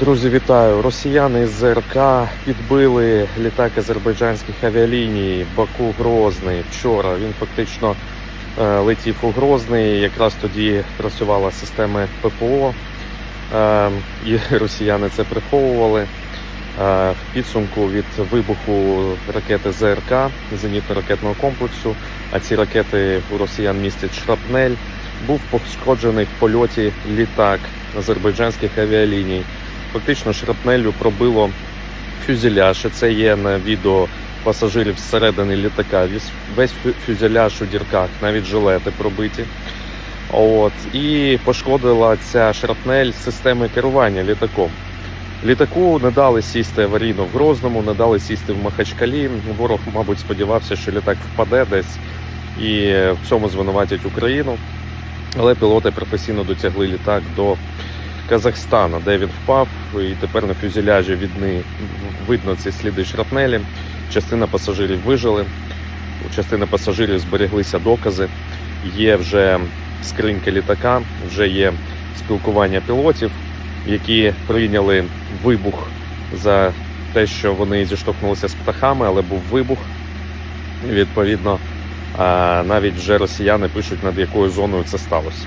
Друзі, вітаю! Росіяни з ЗРК підбили літак азербайджанських авіаліній Баку Грозний. Вчора він фактично е, летів у Грозний. Якраз тоді працювала система ППО, е, і росіяни це приховували. Е, в підсумку від вибуху ракети ЗРК зенітно-ракетного комплексу, а ці ракети у росіян містять шрапнель, був пошкоджений в польоті літак азербайджанських авіаліній. Фактично шрапнелью пробило фюзеляж. і Це є на відео пасажирів зсередини літака. Весь фюзеляж у дірках, навіть жилети пробиті. От і пошкодила ця шрапнель системи керування літаком. Літаку не дали сісти аварійно в Грозному, не дали сісти в Махачкалі. Ворог, мабуть, сподівався, що літак впаде десь і в цьому звинуватять Україну. Але пілоти професійно дотягли літак до Казахстана, де він впав, і тепер на фюзеляжі відни видно ці сліди шрапнелі. Частина пасажирів вижили, у частини пасажирів збереглися докази. Є вже скриньки літака, вже є спілкування пілотів, які прийняли вибух за те, що вони зіштовхнулися з птахами, але був вибух. Відповідно, навіть вже росіяни пишуть, над якою зоною це сталося.